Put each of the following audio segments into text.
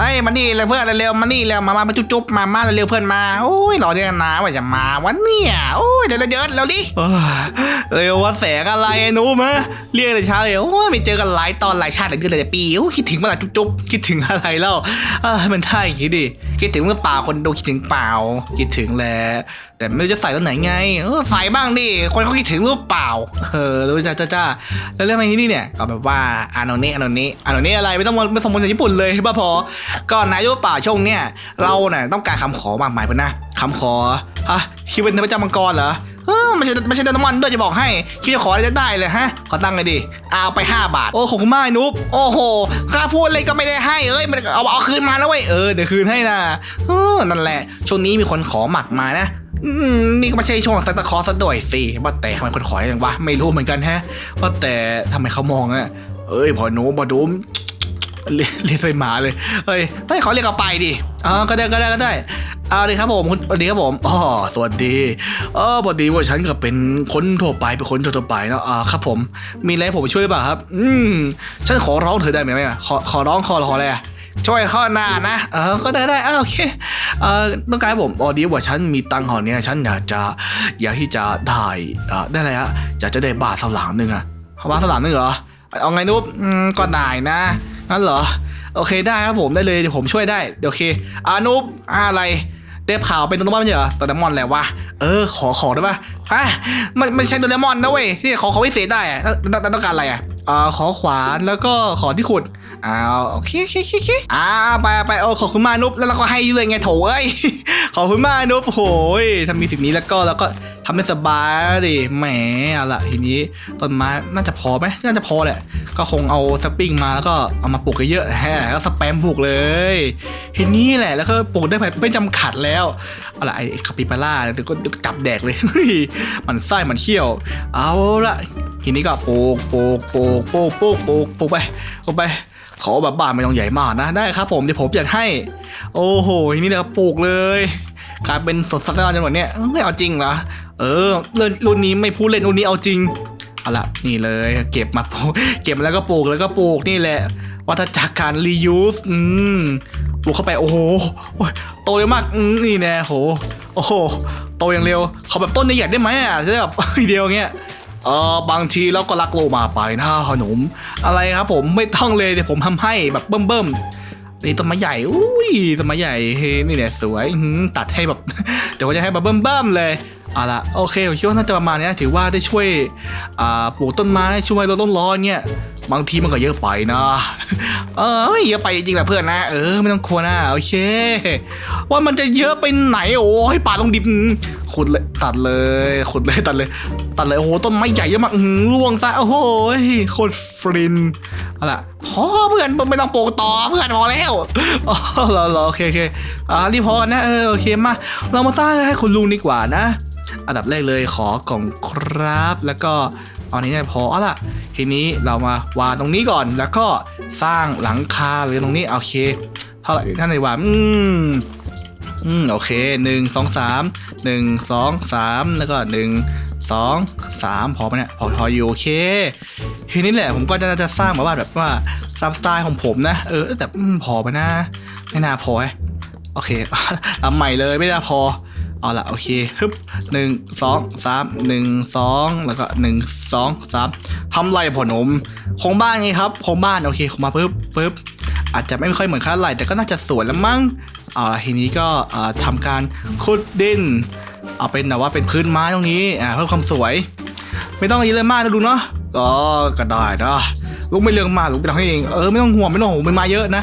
เอ้ยมานี่เลยเพื่อนเร็วๆมานี่เร็วมามามาจุ๊บๆมามาเร็วเพื่อนมาโอ้ยรอเรียกนะว่าจะมาวันเนี่ยโอ้ยเดี๋ยวเดี๋ยวเร็วดิเร็วว่าแสงอะไรนู้มะเรียกแต่เช้าเลยโอ้ยไม่เจอกันหลายตอนหลายชาติหลายเดือนหลายปีโอ้ยคิดถึงเมื่อไหร่จุ๊บคิดถึงอะไรเล่าเอ้ยมันได้อย่างนี้ดิ คิดถึงหรือเปล่าคนดูคิดถึงเปล่า คิดถึงแหละแต่ไม่รู้จะใส่ตอนไหนไงเออใส่บ้างดิคนเขาคิดถึงหรือเปล่าเออรู้จ้าจ้าจ้าแล้วเรื่องอะไรที่นี่เนี่ยก็แบบว่าอานนเนะอานนเนะอันนี้อะไรไม่ต้องมาไม่สมมติจากญี่ปุ่นเลยบ้าพอก็นายรู้เปล่าช่วงเนี่ยเราเนี่ยต้องการคำขอมากมายเพื่อนนะคำขอฮะคิดเป็นพระเจ้ามังกรเหรอ ออไม่ใช่ไม่ใช่เดินน้ำมันด้วยจะบอกให้คิดจะขออะไรจะได้เลยฮะ ขอตั้งเลยดิเอาไป 5 บาท โอ้ขอบคุณมากไอ้นุ๊กโอ้โหข้าพูดอะไรก็ไม่ได้ให้เอ้ยมันเอาเอาคืนมานะเว้ยเออเดี๋ยวคืนให้นะเออนั่นแหละช่วงนี้มีคนขอหมักมานะอืมนี่ก็ไม่ใช่ช่วงซันตาคลอสซะด้วยสิว่าแต่ทำไมคนขออย่างวะไม่รู้เหมือนกันฮะว่าแต่ทำไมเขามองอะเอ้ยพอหนูพอดูมเรียกเรียกใส่หมาเลยเฮ้ยเฮ้ยเขาเรียกเอาไปดิอ๋อก็ได้ก็ได้ก็ได้ เอาเลยครับผมคุณสวัสดีครับผมอ๋อสวัสดีเออพอดีว่าฉันก็เป็นคนทั่วไปเป็นคนทั่วไปเนาะอ่าครับผมมีอะไรผมช่วยหรือเปล่าครับ อืมฉันขอร้องเธอได้ไหมอะขอขอร้องขอขออะไรอะช่วยข้อหน้านะ เออ ก็ได้ได้อ่าโอเค เออต้องการผมออดีว่าฉันมีตังค์ห่อเนี้ยฉันอยากจะอยากที่จะได้อ่าได้อะไรอะอยากจะได้บาทสลามหนึ่งอะบาทสลามหนึ่งเหรอ เอาไงนุ๊บอืมก็ได้นะ งั้นเหรอ โอเคได้ครับผมได้เลยเดี๋ยวผมช่วยได้เดี๋ยวโอเคอานุ๊บอะไร ได้ข่าวเป็นตัวบ้านไม่ใช่เหรอโดเรมอนแหละวะเออขอขอได้ปะฮะมันไม่ใช่โดเรมอนนะเว้ยที่ขอขอพิเศษได้อะต้องต้องการอะไรอะอ่าขอขวานแล้วก็ขอที่ขุดอ้าวโอเคโอเคโอเคอ่าไปไปโอ้ขอบคุณมานุ๊บแล้วเราก็ให้เลยไงโถเอ้ย ขอบคุณมากนุ๊บโหยถ้ามีสิ่งนี้แล้วก็แล้วก็ทำให้สบายดิแหมเอาละทีนี้ต้นไม้น่าจะพอไหมน่าจะพอแหละ ก็คงเอาสปริงมาแล้วก็เอามาปลูกเยอะๆแฮะแล้วก็สแปมปลูกเลยทีนี้แหละแล้วก็ปลูกได้แบบไม่จำขัดแล้วเอาละไอ้คาปิบาร่าเดี๋ยวก็เดี๋ยวก็จับแดกเลยมันไส้มันเขี้ยว เอาละทีนี้ก็ปลูกปลูกปลูกปลูกปลูกปลูกปลูกไปปลูกไป ขอแบบบ้านไม่ต้องใหญ่มากนะได้ครับผมเดี๋ยวผมจัดให้ โอ้โหทีนี้เราปลูกเลยกลายเป็นสดสักนานจังหวะเนี้ยไม่เอาจริงเหรอเออเรื่องรุ่นนี้ไม่พูดเล่นรุ่นนี้เอาจริงเอาละนี่เลยเก็บมาปลูกเก็บมาแล้วก็ปลูกแล้วก็ปลูกนี่แหละ วัฏจักรการ reuse อืมปลูกเข้าไปโอ้โหโตเร็วมากอืมนี่แน่โหโอ้โหโตอย่างเร็วขอแบบต้นใหญ่ได้ไหมอะจะได้แบบเดียวเงี้ย เออบางทีเราก็รักโลมาไปนะขนม อะไรครับผมไม่ต้องเลยเดี๋ยวผมทำให้แบบเบิ่มๆนี่ต้นไม้ใหญ่อุ้ยต้นไม้ใหญ่เฮ้ยนี่เนี่ยสวยตัดให้แบบเดี๋ยวจะให้แบบเบิ่มๆเลยเอาละโอเคผมคิดว่าน่าจะประมาณนี้ถือว่าได้ช่วยปลูกต้นไม้ช่วยลดต้นร้อนเนี่ย บางทีมันก็เยอะไปนะ เออเยอะไปจริงๆแหละเพื่อนนะ เออไม่ต้องกลัวนะโอเค ว่ามันจะเยอะไปไหนโอ้ยป่าลงดิบขุดเลยตัดเลยขุดเลยตัดเลย ตัดเลยโอ้โหต้นไม้ใหญ่เยอะมากร่วงซะโอ้โหโคตรฟรินอาล่ะพอเพื่อนไม่ต้องปลูกต่อเพื่อนพอแล้วอ๋อรอรอโอเคโอเคอ่ารีพอนะเออโอเคมาเรามาสร้างให้คุณลุงดีกว่านะ อันดับแรกเลยขอกล่องครับแล้วก็ เอาอันนี้ได้พอเอาล่ะทีนี้เรามาวางตรงนี้ก่อน แล้วก็สร้างหลังคาเลยตรงนี้โอเค เท่าไหร่ท่านไหนว่าอืมอืมโอเคหนึ่งสองสามหนึ่งสองสามแล้วก็หนึ่งสองสามพอไหมเนี่ยพอพออยู่โอเค ทีนี้แหละผมก็จะจะสร้างแบบว่าแบบว่าตามสไตล์ของผมนะ เออแต่อืมพอไปนะ ไม่น่าพอไอโอเคทำใหม่เลยไม่น่าพอ เอาละโอเคฮึบหนึ่งสองสามหนึ่งสองแล้วก็หนึ่งสองสามทำไรผอหนมโครงบ้านไงครับโครงบ้านโอเคคงมาปึ๊บปึ๊บอาจจะไม่ค่อยเหมือนค่าไหรแต่ก็น่าจะสวยแล้วมั้งเอาละทีนี้ก็เอ่อทำการขุดดิน เอาเป็นแบบว่าเป็นพื้นไม้ตรงนี้เพิ่มความสวย ไม่ต้องเยอะเลยมากนะดูเนาะก็ก็ได้นะลุงไม่เรื่องมากลุงไปทำให้เองเออไม่ต้องห่วงไม่ต้องห่วงมันมาเยอะนะ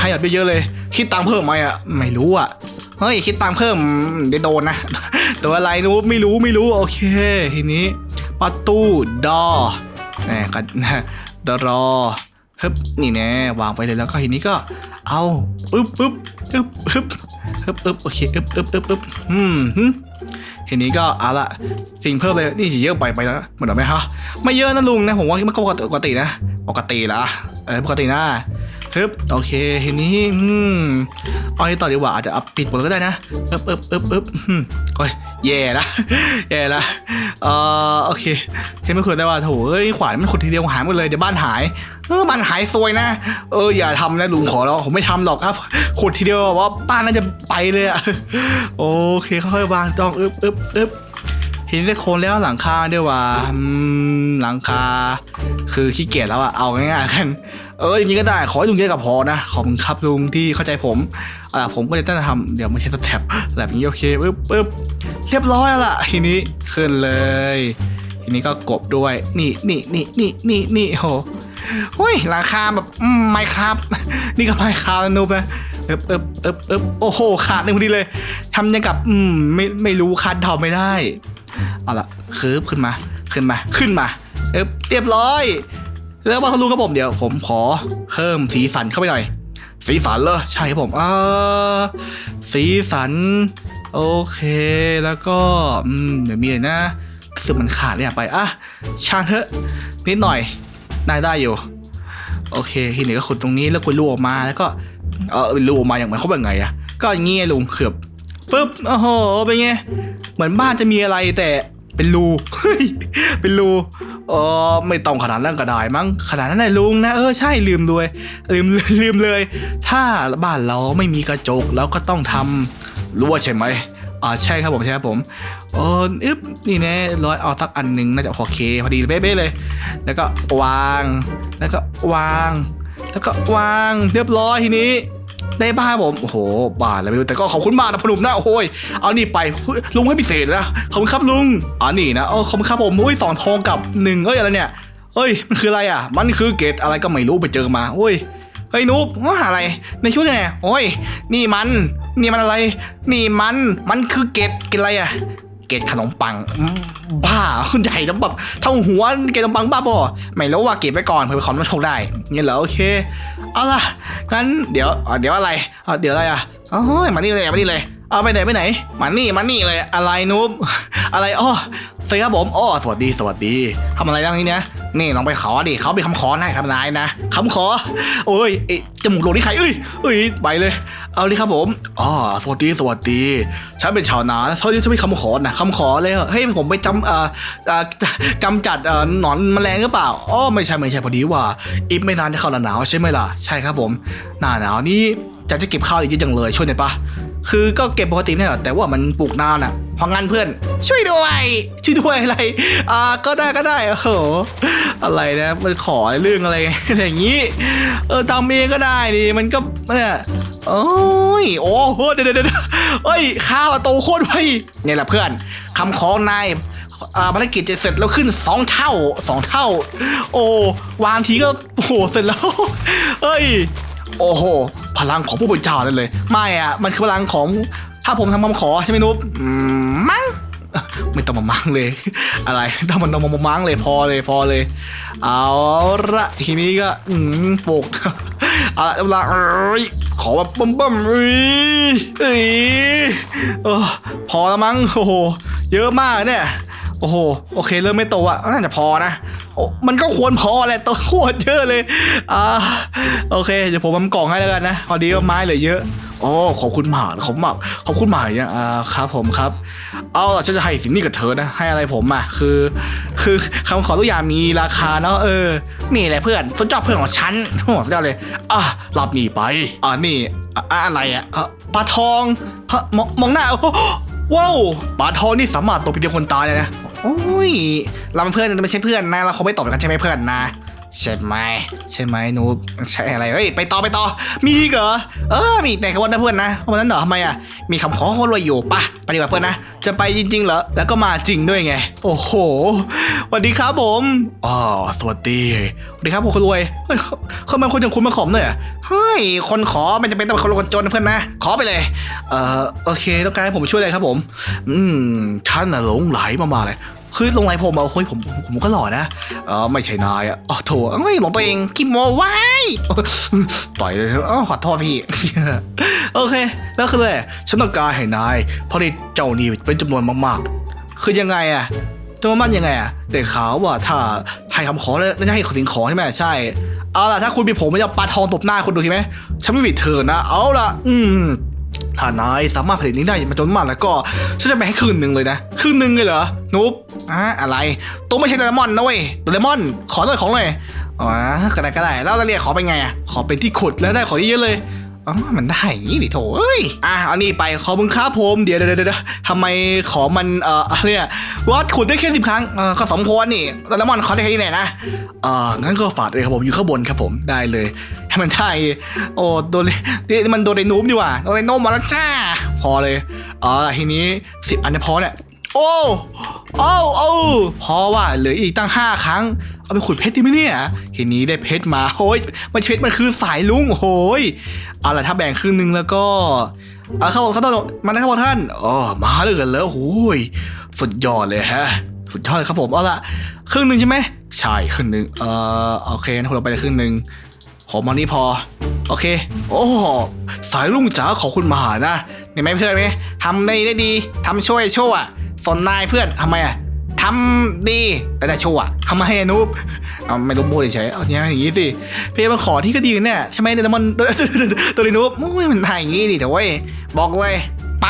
ให้อัดไปเยอะเลยคิดตังค์เพิ่มไหมอะไม่รู้อะ เฮ้ยคิดตังเพิ่มเดี๋ยวโดนนะตัวอะไรรู้ไม่รู้ไม่รู้โอเคทีนี้ประตูดอแหมกันดรอฮึบนี่แน่วางไปเลยแล้วก็ทีนี้ก็เอาปึ๊บปึ๊บปึ๊บปึ๊บปึ๊บปึ๊บโอเคอึบอึบอึบอึบอืมหึทีนี้ก็เอาละสิ่งเพิ่มเลยนี่จะเยอะไปไปแล้วเหมือนไหมฮะไม่เยอะนะลุงนะผมว่ามันก็ปกติปกตินะปกติละเออปกตินะ ฮึบโอเคทีนี้อืมเอาให้ต่อดีกว่าอาจจะอัพปิดหมดก็ได้นะเอ๊บเอ๊บเอ๊บเอ๊บอืมโอ้ยแย่ละแย่ละเอ่อโอเคเห็นไม่ควรได้ว่าโถเอ้ยขวานมันขุดทีเดียวหายหมดเลยเดี๋ยวบ้านหายเออบ้านหายซวยนะ เอออย่าทำนะลุงขอร้องผมไม่ทำหรอกครับขุดทีเดียวว่าบ้านน่าจะไปเลยอะโอเคค่อยๆวางต้องอึบอึบอึบ เห็นได้โคนแล้วหลังคาด้วยว่าหลังคา คือขี้เกียจแล้วอะเอาง่ายๆกัน เออจริงๆก็ได้ ขอให้ลุงเยอะกับพอนะ ขอบคุณครับลุงที่เข้าใจผมอ่าผมก็เลยตั้งทำเดี๋ยวไม่ใช่สเต็ปแบบนี้โอเคปึ๊บปึ๊บเรียบร้อยแล้วล่ะ ทีนี้ขึ้นเลย ทีนี้ก็กบด้วย นี่นี่นี่นี่นี่นี่โหเฮ้ยหลังคาแบบไม่ครับ นี่ก็ไม่ครับนุบนะเอบเอบเอบเอบโอ้โห ขาดหนึ่งพอดีเลยทำยังกับ อืม ไม่ไม่รู้คัดเดาไม่ได้ เอาละคืบขึ้นมา ขึ้นมา ขึ้นมา เอ๊บเรียบร้อย แล้วว่าคุณลุงครับผมเดี๋ยว ผมขอเพิ่มสีสันเข้าไปหน่อย สีสันเหรอ ใช่ครับผมเออสีสัน โอเค แล้วก็ อืม เดี๋ยวมีอะไรนะสึกมันขาดเนี่ยไป อะ ช่างเถอะ นิดหน่อย ได้ได้อยู่ โอเค ทีนี้ก็ขุดตรงนี้แล้วคุณลูกออกมา แล้วก็ เออลูกออกมาอย่างมันเขาเป็นไงอะก็อย่างงี้ไงลุงเขือบปุ๊บ โอ้โห เป็นไง เหมือนบ้านจะมีอะไรแต่เป็นรูเฮ้ยเป็นรูเออไม่ต้องขนาดนั้นก็ได้มั้งขนาดนั้นเลยลุงนะเออใช่ลืมด้วยลืมลืมเลย ถ้าบ้านเราไม่มีกระจกแล้วก็ต้องทำรั้วใช่ไหมอ่าใช่ครับผมใช่ครับผมเอออึ๊บนี่แน่ร้อยเอาสักอันหนึ่งน่าจะโอเคพอดีเป๊ะเลย แล้วก็วาง แล้วก็วาง แล้วก็วางเรียบร้อยทีนี้ ได้บ้านผมโอ้โหบ้านอะไรไม่รู้แต่ก็ขอบคุณมากนะพอหนุ่มนะโอ้ยเอานี่ไปลุงให้พิเศษนะขอบคุณครับลุงอ๋อนี่นะเออขอบคุณครับผมโอ้ยสองทองกับหนึ่งเอ้ยอะไรเนี่ยเอ้ยมันคืออะไรอะ มันคือเกตอะไรก็ไม่รู้ไปเจอมาโอ้ยเฮ้ยนุ๊บว่าอะไร ในชุดไงโอ้ย นี่มัน นี่มันอะไร นี่มัน มันคือเกตเกตอะไรอะ เกตขนมปังบ้าคุณใหญ่แล้วแบบเท่าหัวเกตขนมปังบ้าบอไม่รู้ว่าเก็บไว้ก่อนเผื่อไปขอมาโชคได้เงี้ยเหรอโอเคเอาล่ะงั้นเดี๋ยวเดี๋ยวอะไรเดี๋ยวอะไรอะโอ้ยมานี่เลยมานี่เลยเอาไปไหนไปไหนมานี่มานี่เลยอะไรนุ๊บอะไรอ้อสวัสดีครับผมอ้อสวัสดีสวัสดีทำอะไรดังนี้เนี่ยนี่ลองไปขอดิเขามีคำขอให้ครับนายนะคำขอ โอ้ยจมูกโหลนี่ใครเอ้ยเอ้ยไปเลย เอาดิครับผมอ๋อสวัสดีสวัสดี ฉันเป็นชาวนาแล้วฉันจะมีคำขอนะคำขอเลยเหรอให้ผมไปจำเอ่อเอ่อกำจัดเอ่อหนอนแมลงหรือเปล่าอ๋อไม่ใช่ไม่ใช่พอดีว่าอีกไม่นานจะเข้าหน้าหนาวใช่ไหมล่ะ ใช่ครับผม หน้าหนาวนี้จะจะเก็บข้าวอีกเยอะจังเลยช่วยหน่อยปะ คือก็เก็บปกติเนี่ยแหละแต่ว่ามันปลูกนานอะเพราะงั้นเพื่อนช่วยด้วยช่วยด้วยอะไรอ่าก็ได้ก็ได้โอ้โหอะไรนะมันขอเรื่องอะไรอะไรอย่างนี้เออทำเองก็ได้ดิมันก็เนี่ยโอ้ยโอ้โหเดี๋ยวเดี๋ยวเดี๋ยวเอ้ยข้าวโตโคตรไวเนี่ยแหละเพื่อนคำขอนายอ่าภารกิจจะเสร็จแล้วขึ้นสองเท่าสองเท่า โอ้วางทีก็โอ้โหเสร็จแล้วเอ้ย โอ้โห พลังของผู้เป็นเจ้านั่นเลย ไม่อะมันคือพลังของถ้าผมทำคำขอใช่ไหมนุ๊บมั้งไม่ต้องมามั้งเลย อะไรต้องมันต้องมามั้งเลยพอเลยพอเลย เอาละทีนี้ก็อืมปกเอาละเอาละเอ้ยขอแบบบ่มบ่มๆอุ้ยเออพอแล้วมั้งโอ้โหเยอะมากเนี่ยโอ้โห โอเค เริ่มไม่โตอะ น่าจะพอนะ โอ้มันก็ควรพอแหละตัวโคตรเยอะเลย อ่า โอเค เดี๋ยวผมทำกล่องให้แล้วกันนะ พอดีว่าไม้เหลือเยอะ โอ้ ขอบคุณหมากขอบคุณมากขอบคุณหมากเนี่ยอ่า ครับผมครับ เอาล่ะฉันจะให้สิ่งนี้กับเธอนะ ให้อะไรผมอะ คือ คือคำขอทุกอย่างมีราคาเนาะ เออ นี่แหละเพื่อนสุดยอดเพื่อนของฉันโอ้สุดยอดเลย อะ รับนี่ไป อ่านี่อะอะไรอะปลาทองฮะมองหน้าโอ้โหว้าวปลาทองนี่สามารถตกเป็นเดียวคนตายเลยนะ โอ้ย เราเป็นเพื่อนไม่ใช่เพื่อนนะ เราคงไม่ตบกันใช่ไหมเพื่อนนะ ใช่ไหมใช่ไหมนูใช่อะไรเฮ้ยไปต่อไปต่อ มีอีกเหรอ เออ มีแต่คำว่านะเพื่อนนะวันนั้นเหรอทำไมอะ มีคำขอคนรวยอยู่ปะไปดีกว่าเพื่อนนะ จะไปจริงๆเหรอ แล้วก็มาจริงด้วยไง โอ้โหสวัสดีครับผมอ๋อสวัสดีสวัสดีครับผมคนรวย เฮ้ยเขาเป็นคนอย่างคุณมาขอมหน่อยเหรอเฮ้ย คนขอมันจะเป็นต้องเป็นคนรวยคนจนนะเพื่อนนะ ขอไปเลย เออโอเค ต้องการให้ผมช่วยอะไรครับผม อืมท่านน่ะหลงไหลมากๆเลย คือลงไหลผมเอะเฮ้ยผมผมก็หล่อนะเออไม่ใช่นายอะอ๋อโถไม่หลงตัวเองกิมโมไว้ต่อยเลยอ๋อขอโทษพี่โอเคแล้วคือเลยฉันต้องการให้นายเพราะนี่เจ้านี่เป็นจำนวนมากๆ คือยังไงอะจำนวนมากยังไงอะแต่ขาวว่าถ้าให้คำขอแล้วจะให้สิ่งของใช่ไหมใช่เอาล่ะถ้าคุณมีผมมันจะปาทองตบหน้าคุณดูทีไหมฉันไม่ผิดเธอนะเอาล่ะ อืมถ้านายสามารถผลิตนี้ได้มาจนมากแล้วก็ฉันจะแบ่งให้ครึ่งหนึ่งเลยนะครึ่งหนึ่งเลยเหรอนุ๊บ อะอะไรตัวไม่ใช่โดเรมอนนะเว้ยโดเรมอน ขอหน่อยของหน่อยอ๋อก็ได้ก็ได้แล้วเราเรียกขอเป็นไงอะขอเป็นที่ขุดแล้วได้ของเยอะๆเลยอ๋อมันได้อย่างนี้ดิโถเอ้ย อะเอานี่ไป ขอบคุณครับผม เดี๋ยวเดี๋ยวเดี๋ยวทำไมขอมัน เอ่ออะไรเนี่ยวัดขุดได้แค่สิบครั้ง เออก็สมควรนี่โดเรมอนขอได้แค่นี้แหละนะ เอ่องั้นก็ฝากเลยครับผม อยู่ข้างบนครับผม ได้เลย ให้มันได้ โอ้โดนนี่มันโดนในนูบดีกว่าโดเรโนมมาแล้วจ้า พอเลย อ๋อทีนี้สิบอันเนี่ยพอเนี่ย โอ้โอ้โอ้เพอว่าเหลืออีกตั้งห้าครั้ง เอาไปขุดเพชรดีไหมเนี่ยทีนี้ได้เพชรมาโอ้ยมันเพชรมันคือสายลุงโอ้ยเอาล่ะถ้าแบ่งครึ่งหนึ่งแล้วก็เอาเข้าเข้าต้องมาแล้วครับท่านอ๋อมาเลยกันแล้วโอ้ยสุดยอดเลยฮะสุดยอดเลยครับผมเอาล่ะครึ่งหนึ่งใช่ไหมใช่ครึ่งหนึ่งเอ่อโอเคนะผมเราไปครึ่งหนึ่งผมมานี่พอ โอเค โอ้สายลุงจ๋าขอคุณมาหานะเห็นไหมเพื่อนไหมทำได้ได้ดีทำช่วยช่ว สนนายเพื่อนทำไมอะทำดีแต่แต่ชั่วทำไมอะนุ๊บเอาไม่รู้บูดเฉยเอาอย่างอย่างนี้สิพี่มาขอที่ก็ดีเนี่ยใช่ไหมเดลมอนตัวนี้นุ๊บมุ้ยมันได้อย่างนี้ดิแต่เว้ยบอกเลยไป